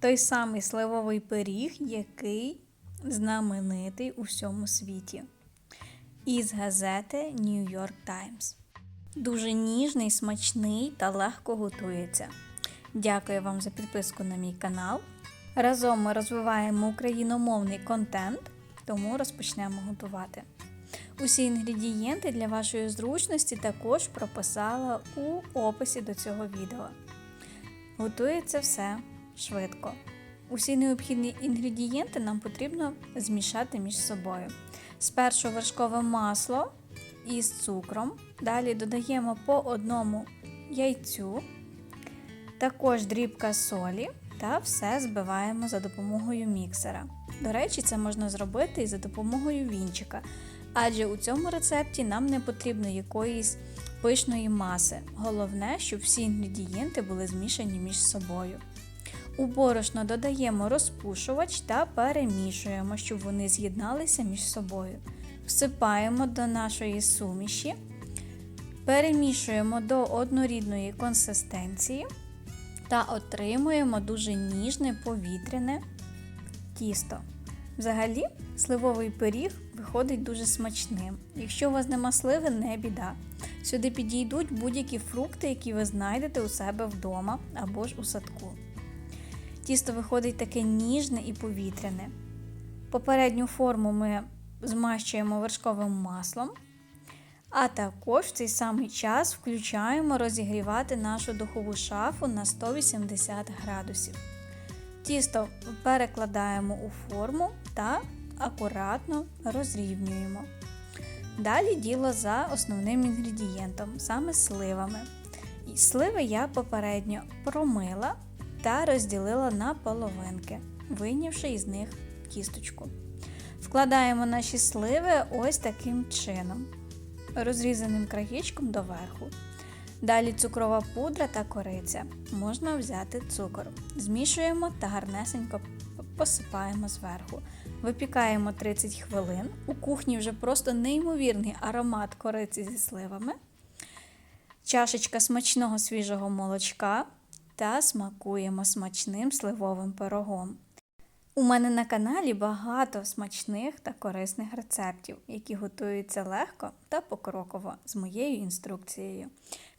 той самий сливовий пиріг, який знаменитий у всьому світі. Із газети New York Times. Дуже ніжний, смачний та легко готується. Дякую вам за підписку на мій канал. Разом ми розвиваємо україномовний контент, тому розпочнемо готувати. Усі інгредієнти для вашої зручності також прописала у описі до цього відео. Готується все швидко. Усі необхідні інгредієнти нам потрібно змішати між собою. Спершу вершкове масло із цукром, далі додаємо по одному яйцю, також дрібка солі та все збиваємо за допомогою міксера. До речі, це можна зробити і за допомогою вінчика, адже у цьому рецепті нам не потрібно якоїсь пишної маси. Головне, щоб всі інгредієнти були змішані між собою. У борошно додаємо розпушувач та перемішуємо, щоб вони з'єдналися між собою. Всипаємо до нашої суміші, перемішуємо до однорідної консистенції та отримуємо дуже ніжне повітряне тісто. Взагалі, сливовий пиріг виходить дуже смачним. Якщо у вас нема сливи, не біда. Сюди підійдуть будь-які фрукти, які ви знайдете у себе вдома або ж у садку. Тісто виходить таке ніжне і повітряне. Попередню форму ми змащуємо вершковим маслом, а також в цей самий час включаємо розігрівати нашу духову шафу на 180 градусів. Тісто перекладаємо у форму та акуратно розрівнюємо. Далі діло за основним інгредієнтом, саме сливами. Сливи я попередньо промила та розділила на половинки, вийнявши із них кісточку. Вкладаємо наші сливи ось таким чином, розрізаним краєчком доверху. Далі цукрова пудра та кориця. Можна взяти цукор. Змішуємо та гарнесенько посипаємо зверху. Випікаємо 30 хвилин. У кухні вже просто неймовірний аромат кориці зі сливами. Чашечка смачного свіжого молочка та смакуємо смачним сливовим пирогом. У мене на каналі багато смачних та корисних рецептів, які готуються легко та покроково з моєю інструкцією.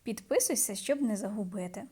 Підписуйся, щоб не загубити.